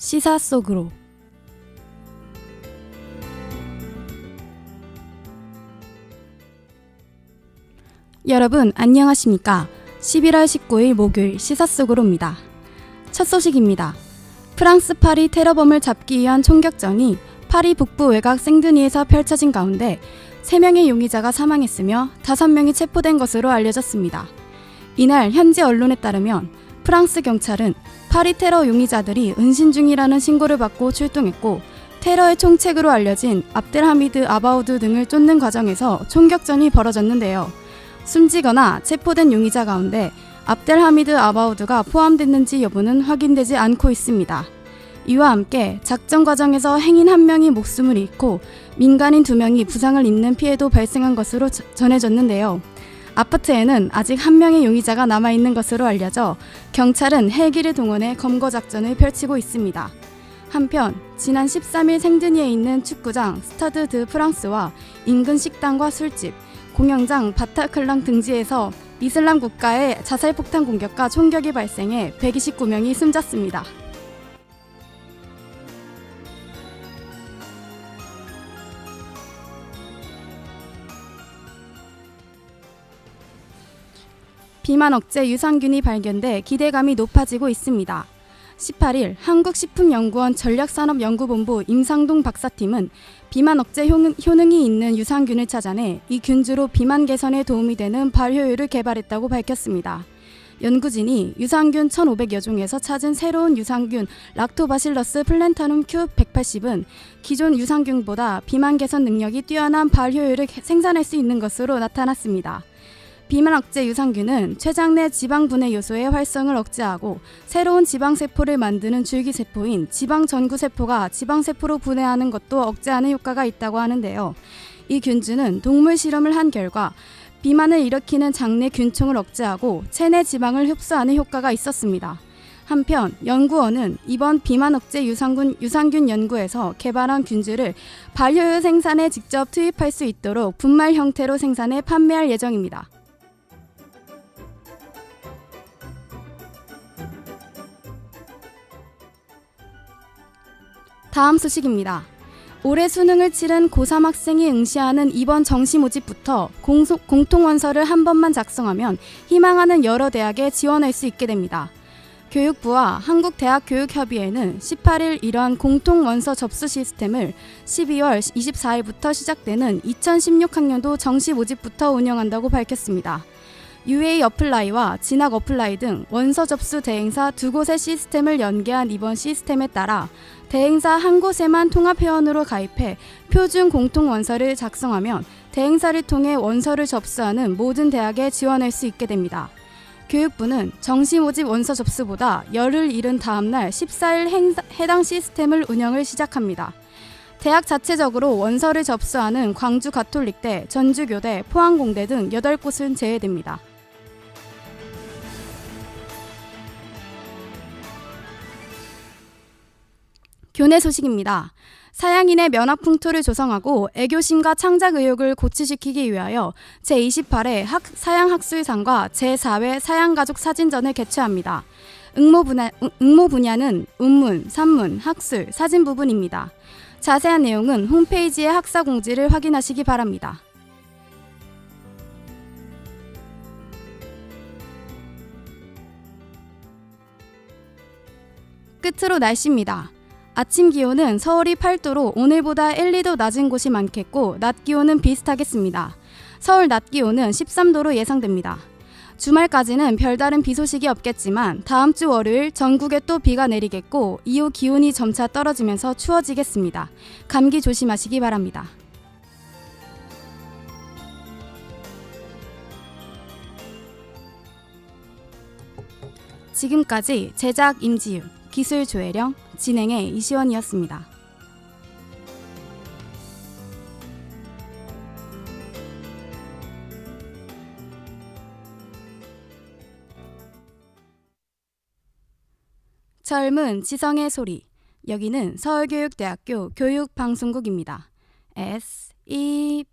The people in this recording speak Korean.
시사 속으로 여러분 안녕하십니까? 11월 19일 목요일 시사 속으로입니다. 첫 소식입니다. 프랑스 파리 테러범을 잡기 위한 총격전이 파리 북부 외곽 생드니에서 펼쳐진 가운데 3명의 용의자가 사망했으며 5명이 체포된 것으로 알려졌습니다. 이날 현지 언론에 따르면 프랑스 경찰은 파리 테러 용의자들이 은신 중이라는 신고를 받고 출동했고 테러의 총책으로 알려진 압델하미드 아바우드 등을 쫓는 과정에서 총격전이 벌어졌는데요. 숨지거나 체포된 용의자 가운데 압델하미드 아바우드가 포함됐는지 여부는 확인되지 않고 있습니다. 이와 함께 작전 과정에서 행인 한 명이 목숨을 잃고 민간인 두 명이 부상을 입는 피해도 발생한 것으로 저- 전해졌는데요. 아파트에는 아직 한 명의 용의자가 남아 있는 것으로 알려져 경찰은 헬기를 동원해 검거 작전을 펼치고 있습니다. 한편 지난 13일 생드니에 있는 축구장 스타드 드 프랑스와 인근 식당과 술집, 공연장 바타클랑 등지에서 이슬람 국가의 자살 폭탄 공격과 총격이 발생해 129명이 숨졌습니다. 비만 억제 유산균이 발견돼 기대감이 높아지고 있습니다. 18일 한국식품연구원 전략산업연구본부 임상동 박사팀은 비만 억제 효능, 효능 이 있는 유산균을 찾아내 이 균주로 비만 개선에 도움이 되는 발효율을 개발했다고 밝혔습니다. 연구진이 유산균 1,500여 종에서 찾은 새로운 유산균 락토바실러스 플랜타눔 큐 180은 기존 유산균보다 비만 개선 능력이 뛰어난 발효율을 생산할 수 있는 것으로 나타났습니다. 비만 억제 유산균은 췌장 내 지방 분해 요소의 활성을 억제하고 새로운 지방 세포를 만드는 줄기 세포인 지방 전구 세포가 지방 세포로 분해하는 것도 억제하는 효과가 있다고 하는데요. 이 균주는 동물 실험을 한 결과 비만을 일으키는 장내 균총을 억제하고 체내 지방을 흡수하는 효과가 있었습니다. 한편 연구원은 이번 비만 억제 유산균, 유산균 연구에서 개발한 균주를 발효유 생산에 직접 투입할 수 있도록 분말 형태로 생산해 판매할 예정입니다. 다음 소식입니다. 올해 수능을 치른 고3 학생이 응시하는 이번 정시 모집부터 공소, 공통원서를 한 번만 작성하면 희망하는 여러 대학에 지원할 수 있게 됩니다. 교육부와 한국대학교육협의회는 18일 이러한 공통원서 접수 시스템을 12월 24일부터 시작되는 2016학년도 정시 모집부터 운영한다고 밝혔습니다. UA 어플라이와 진학 어플라이 등 원서 접수 대행사 두 곳의 시스템을 연계한 이번 시스템에 따라 대행사 한 곳에만 통합 회원으로 가입해 표준 공통 원서를 작성하면 대행사를 통해 원서를 접수하는 모든 대학에 지원할 수 있게 됩니다. 교육부는 정시 모집 원서 접수보다 열흘 이른 다음 날 14일 행사, 해당 시스템을 운영을 시작합니다. 대학 자체적으로 원서를 접수하는 광주 가톨릭대, 전주교대, 포항공대 등 8곳은 제외됩니다. 교내 소식입니다. 사양인의 면학 풍토를 조성하고 애교심과 창작 의욕을 고취시키기 위하여 제28회 학, 사양학술상과 제4회 사양가족 사진전을 개최합니다. 응모 분야, 응- 응모 분야는 운문, 산문, 학술, 사진 부분입니다. 자세한 내용은 홈페이지의 학사 공지를 확인하시기 바랍니다. 끝으로 날씨입니다. 아침 기온은 서울이 8도로 오늘보다 1, 2도 낮은 곳이 많겠고 낮 기온은 비슷하겠습니다. 서울 낮 기온은 13도로 예상됩니다. 주말까지는 별다른 비 소식이 없겠지만 다음 주 월요일 전국에 또 비가 내리겠고 이후 기온이 점차 떨어지면서 추워지겠습니다. 감기 조심하시기 바랍니다. 지금까지 제작 임지윤, 기술 조혜령, 진행의 이시원이었습니다. 젊은 지성의 소리. 여기는 서울교육대학교 교육방송국입니다. S E